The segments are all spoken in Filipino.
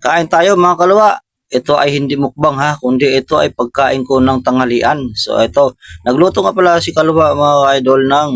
Kain tayo mga kalwa. Ito ay hindi mukbang ha, kundi ito ay pagkain ko ng tanghalian. So ito, nagluto nga pala si kalwa mga idol ng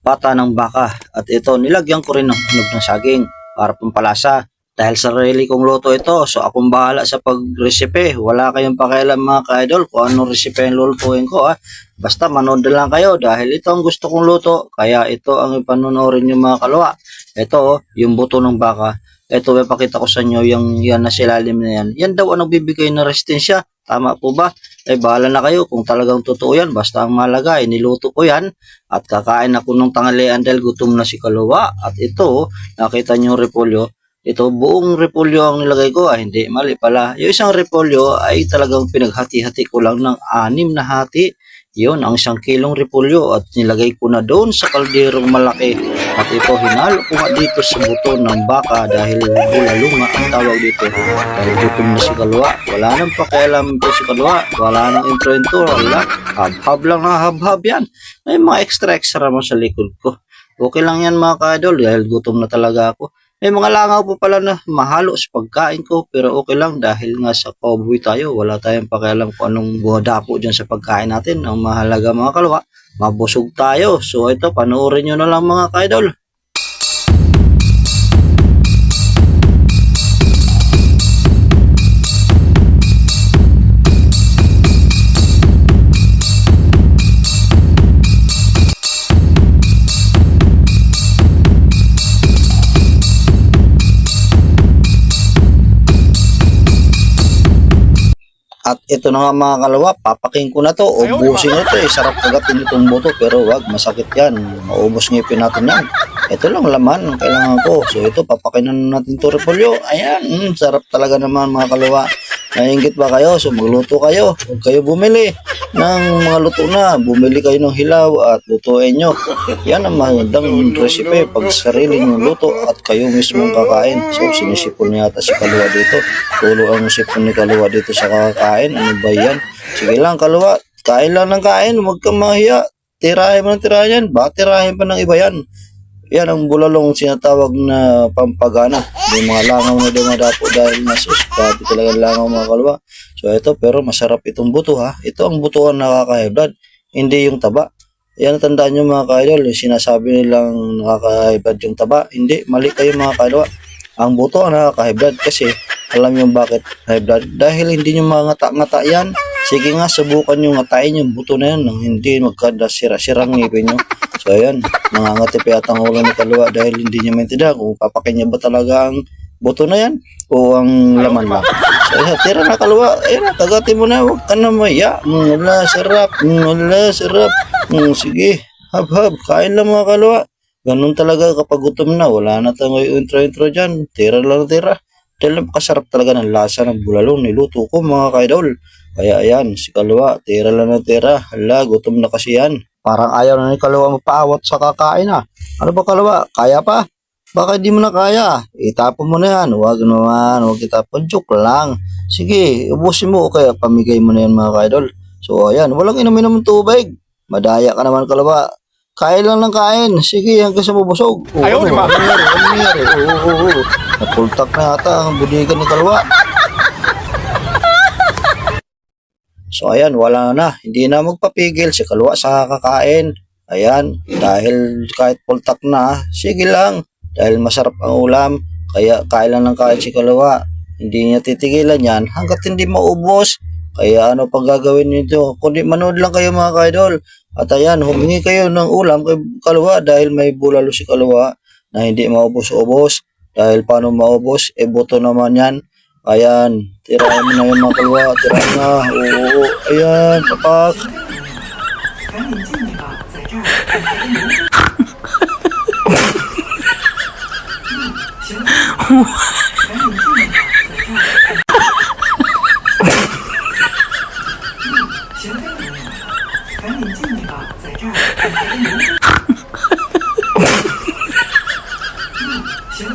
pata ng baka. At ito, nilagyan ko rin ng hinog ng saging para pampalasa. Dahil sa sarili kong luto ito, so akong bahala sa pag-recipe. Wala kayong pakialam mga ka-idol kung anong recipe ang lulutuin ko ha. Basta manood lang kayo dahil ito ang gusto kong luto. Kaya ito ang ipanunorin yung mga kalwa. Ito, oh, yung buto ng baka. Ito, may pakita ko sa inyo yung yan na silalim na yan. Yan daw ang nagbibigay ng resistensya. Tama po ba? Eh, bahala na kayo kung talagang totoo yan. Basta ang malaga, eh, niluto ko yan. At kakain ako ng tanghalian dahil gutom na si Kaluwa. At ito, nakita niyo yung repolyo. Ito, buong repolyo ang nilagay ko. Ah, hindi, mali pala. Yung isang repolyo ay talagang pinaghati-hati ko lang ng anim na hati. Yun, ang isang kilong repolyo at nilagay ko na doon sa kalderong malaki. At ito, hinalo ko nga dito sa buto ng baka dahil bulalo nga ang tawag dito. Dahil gutom na si Kalwa. Wala nang pakialam po si Kalwa. Wala nang intro-intro. Wala. Hab-hab lang na hab-hab yan. May mga extra-extra mo sa likod ko. Okay lang yan mga ka-idol dahil gutom na talaga ako. May mga langaw po pala na mahalo sa pagkain ko pero okay lang dahil nga sa cowboy tayo. Wala tayong pakialam kung anong buhadapo dyan sa pagkain natin. Ang mahalaga mga kalwa, mabusog tayo. So ito, panoorin nyo na lang mga ka-idol. At ito na nga mga kalawa, papaking ko na to, ubusin ko to eh. Sarap kagatin itong buto pero wag masakit yan. Maubos ngipin natin yan. Ito lang laman ang kailangan ko. So ito, papakin na natin to repolyo. Ayan, mm, sarap talaga naman mga kalawa. Nainggit ba kayo? So magluto kayo. Huwag kayo bumili ng mga luto na. Bumili kayo ng hilaw at lutuin nyo. Yan ang magandang recipe pag sarili nyo luto at kayo mismong kakain. So sinisipon niya yata si Kaluwa dito. Tulo ang sipon ni Kaluwa dito sa kakain. Ano ba yan? Sige lang Kaluwa. Kain lang ng kain. Huwag kang mahiya. Tirahin mo ng tirahin yan. Baka tirahin pa ng iba yan. Yan ang bulalong sinatawag na pampagana. May mga langaw na dumadapo dahil nasus. Grabe talaga ang langaw mga kalwa. So ito pero masarap itong buto ha. Ito ang buto ang nakaka-high Hindi yung taba. Yan tandaan nyo mga ka-idol. Yung sinasabi nilang nakaka-high yung taba. Hindi. Mali kayo mga kalwa. Ang buto ang nakaka-high kasi alam nyo bakit high blood. Dahil hindi nyo mangata-ngata yan. Sige nga, subukan nyo ngatain yung buto na yan nang hindi magkada sira-sirang ngipin nyo. So ayan, nangangatip yata ang ulo ni Kalwa dahil hindi niya maintindihan kung papakin niya ba talaga ang buto na yan o ang laman lang. So ayan, tira na Kalwa, ayan na, tagatin mo na, huwag ka na maya. Mm, wala, sarap, mm, sarap. Mm, sige, hab-hab, kain lang mga Kalwa. Ganun talaga kapag gutom na, wala na tayong intro-intro dyan. Tira lang tira. Dahil napakasarap talaga ng lasa ng bulalong niluto ko mga kaidol. Kaya ayan, si Kalwa, tira lang na tira. Hala, gutom na kasi yan. Parang ayaw na ni Kalwa mapaawat sa kakain ah. Ano ba Kalwa, kaya pa? Baka di mo na kaya. Itapon mo na yan. Huwag naman, huwag itapon. Joke lang. Sige, ubusin mo o kaya pamigay mo na yan mga kaidol. So ayan, walang inumin ng tubig. Madaya ka naman Kalwa. Kain lang ng kain. Sige, hanggang sa mabusog. Oo, Ayaw, di ba? Ano nangyari? Ano nangyari? Oo, oo, oo. Napultak na ata ang budigan ni Kalwa. So ayan, wala na. Hindi na magpapigil si Kalwa sa kakain. Ayan, dahil kahit pultak na, sige lang. Dahil masarap ang ulam, kaya kain lang ng kain si Kalwa. Hindi niya titigilan yan hanggat hindi maubos. Kaya ano pang gagawin nito? Kundi manood lang kayo mga kaidol. At ayan, humingi kayo ng ulam kay Kalwa dahil may bulalo si Kalwa na hindi maubos-ubos. Dahil paano maubos? E buto naman yan. Ayan, tirahin mo na yung mga kalwa, tirahin na. Oo, ayan, papak. 赶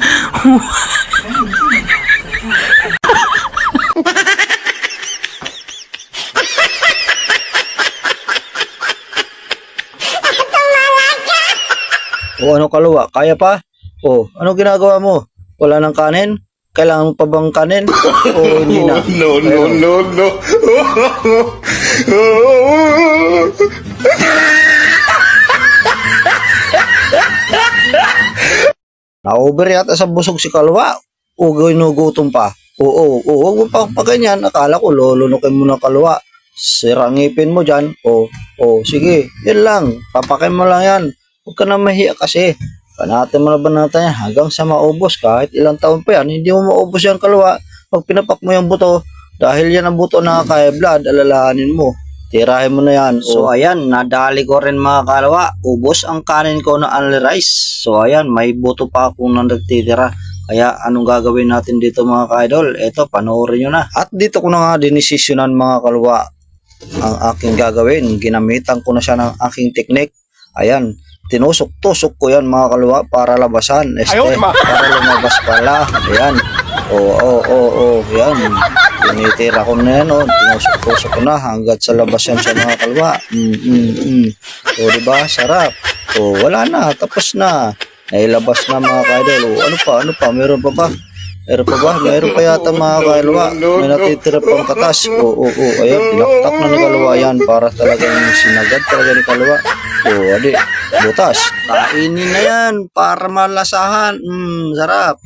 O ano kalwa, kaya pa? O, ano ginagawa mo? Wala ng kanin? kailangan mo pa bang kanin? O hindi na? no, no, no, no. Na-over yata sa busog si Kalwa. O ginugutom pa. Oo, oo, huwag mo pa pa ganyan. Akala ko lulunukin mo na Kalwa. Sira ang ngipin mo dyan. O, o, sige. Yan lang. Papakin mo lang yan. Huwag ka na mahiya kasi. Panatan mo na ba natin yan hanggang sa maubos. Kahit ilang taon pa yan, hindi mo maubos yan Kalwa. Pag pinapak mo yung buto, dahil yan ang buto na kaya blood, alalahanin mo. Tirahin mo na yan. So ayan, nadali ko rin mga kalawa. Ubos ang kanin ko na only rice. So ayan, may buto pa akong na nagtitira. Kaya anong gagawin natin dito mga ka-idol? Ito, panoorin nyo na. At dito ko na nga dinesisyonan mga kalwa ang aking gagawin. Ginamitan ko na siya ng aking teknik. Ayan, tinusok-tusok ko yan mga kalwa para labasan. Este, para lumabas pala. Ayan. Oo, oo, oo, oo. Yan. Tinitira ko na yan, oh. Tinusok-tusok ko na hanggat sa labas yan sa mga kalwa. Mm, mm, mm. O, diba? Sarap. O, wala na. Tapos na. Nailabas na mga kaidol. O, ano pa? Ano pa? Meron pa ba? Meron pa ba? Meron pa yata mga kalwa. May natitira pang katas. O, o, o. Ayan, tinaktak na ni kalwa yan para talagang sinagad talaga ni kalwa. O, adi. Butas. Kainin na yan para malasahan. Mm, sarap.